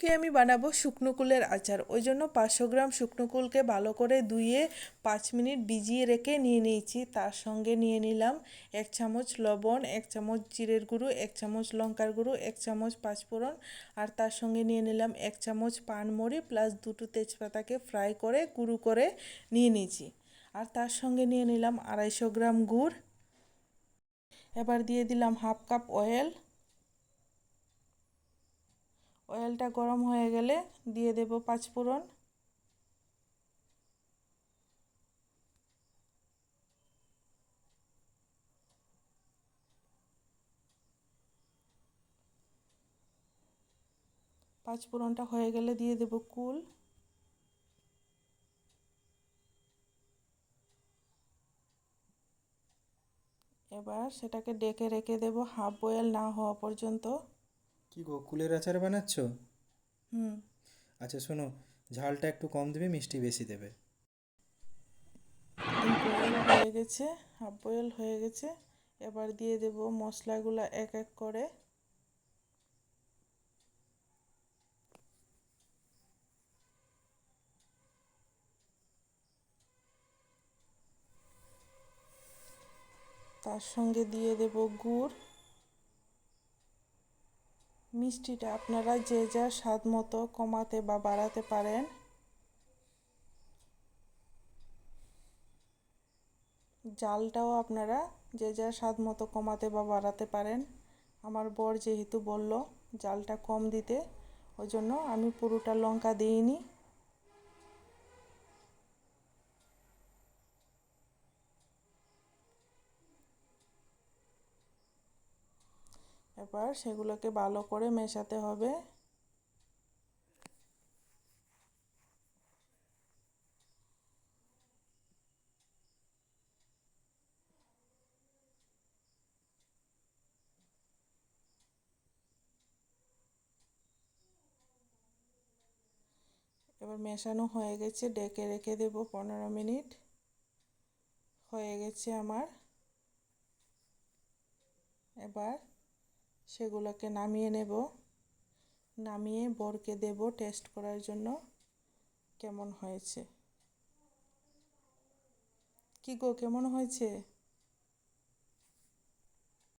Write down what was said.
আজকে আমি বানাবো শুকনো কুলের আচার। ওই জন্য পাঁচশো গ্রাম শুকনো কুলকে ভালো করে ধুয়ে পাঁচ মিনিট ভিজিয়ে রেখে নিয়ে নিয়েছি। তার সঙ্গে নিয়ে নিলাম এক চামচ লবণ, এক চামচ জিরের গুঁড়ো, এক চামচ লঙ্কার গুঁড়ো, এক চামচ পাঁচফোড়ন আর তার সঙ্গে নিয়ে নিলাম এক চামচ পানমরি প্লাস দুটো তেজপাতাকে ফ্রাই করে, গুঁড়ো করে নিয়ে নিয়েছি। আর তার সঙ্গে নিয়ে নিলাম আড়াইশো গ্রাম গুড়। এবার দিয়ে দিলাম হাফ কাপ অয়েল অয়েলটা গরম হয়ে গেলে দিয়ে দেব পাঁচফোড়ন পাঁচফোড়নটা হয়ে গেলে দিয়ে দেব কুল। এবার সেটাকে ডেকে রেখে দেব হাফ বয়েল না হওয়া পর্যন্ত। কি গো কুলের আচার বানাচ্ছ? হুম। আচ্ছা শোনো ঝালটা একটু কম দেবে মিষ্টি বেশি দেবে। হয়ে গেছে হাফ বয়েল হয়ে গেছে। এবার দিয়ে দেব মশলাগুলো এক এক করে। তার সঙ্গে দিয়ে দেব গুড়। মিষ্টিটা আপনারা যে যা স্বাদ মতো কমাতে বা বাড়াতে পারেন। জালটাও আপনারা যে যা স্বাদ মতো কমাতে বা বাড়াতে পারেন। আমার বর যেহেতু বলল জালটা কম দিতে ওই জন্য আমি পুরোটা লঙ্কা দিইনি। এবার সেগুলোকে ভালো করে মেশাতে হবে। এবার মেশানো হয়ে গেছে, ডেকে রেখে দেব পনেরো মিনিট। হয়ে গেছে আমার। এবার সেগুলোকে নামিয়ে নেব। নামিয়ে বরকে দেব টেস্ট করার জন্য। কেমন হয়েছে? কি গো, কেমন হয়েছে?